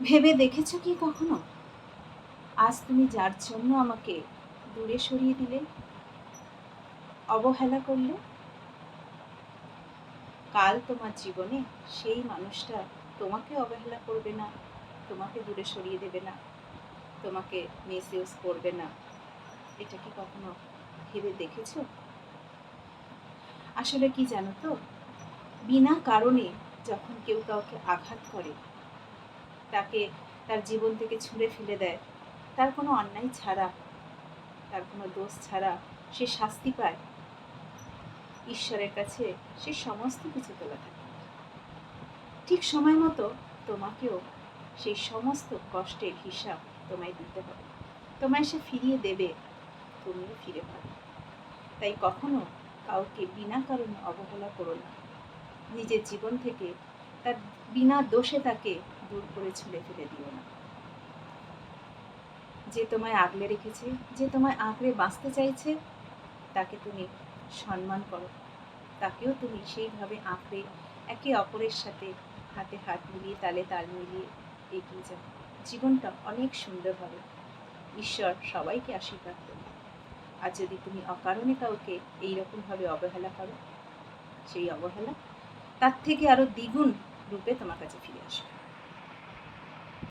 ভেবে দেখেছ কি কখনো? আজ তুমি যার জন্য আমাকে দূরে সরিয়ে দিলে, অবহেলা করলে? কাল তোমার জীবনে সেই মানুষটা তোমাকে অবহেলা করবে না, তোমাকে দূরে সরিয়ে দেবে না, তোমাকে মিস ইউজ করবে না। এটা কি কখনো ভেবে দেখেছ? আসলে কি জানো তো? বিনা কারণে যখন কেউ কাউকে আঘাত করে তাকে তার জীবন থেকে ছুঁড়ে ফেলে দেয়। তার কোনো অন্যায় ছাড়া, তার কোনো দোষ ছাড়া সে শাস্তি পায়। ঈশ্বরের কাছে সে সমস্ত কিছু তোলা থাকে। ঠিক সময় মতো তোমাকেও সেই সমস্ত কষ্টের হিসাব তোমায় দিতে হবে। তোমায় সে ফিরিয়ে দেবে, তুমিও ফিরে পাবে। তাই কখনো কাউকে বিনা কারণে অবহেলা করো না। নিজের জীবন থেকে তার বিনা দোষে তাকে দূর করে ছুঁড়ে ফেলে দিও না। যে তোমায় আগলে রেখেছে, যে তোমায় আঁকড়ে বাঁচতে চাইছে, তাকে তুমি সম্মান করো। তাকেও তুমি সেইভাবে আঁকড়ে একে অপরের সাথে হাতে হাত মিলিয়ে, তালে তাল মিলিয়ে এগিয়ে যাও। জীবনটা অনেক সুন্দর হবে। ঈশ্বর সবাইকে আশীর্বাদ করবে আর যদি তুমি অকারণে কাউকে এইরকমভাবে অবহেলা করো, সেই অবহেলা তার থেকে আরও দ্বিগুণ রূপে তোমার কাছে ফিরে আসবে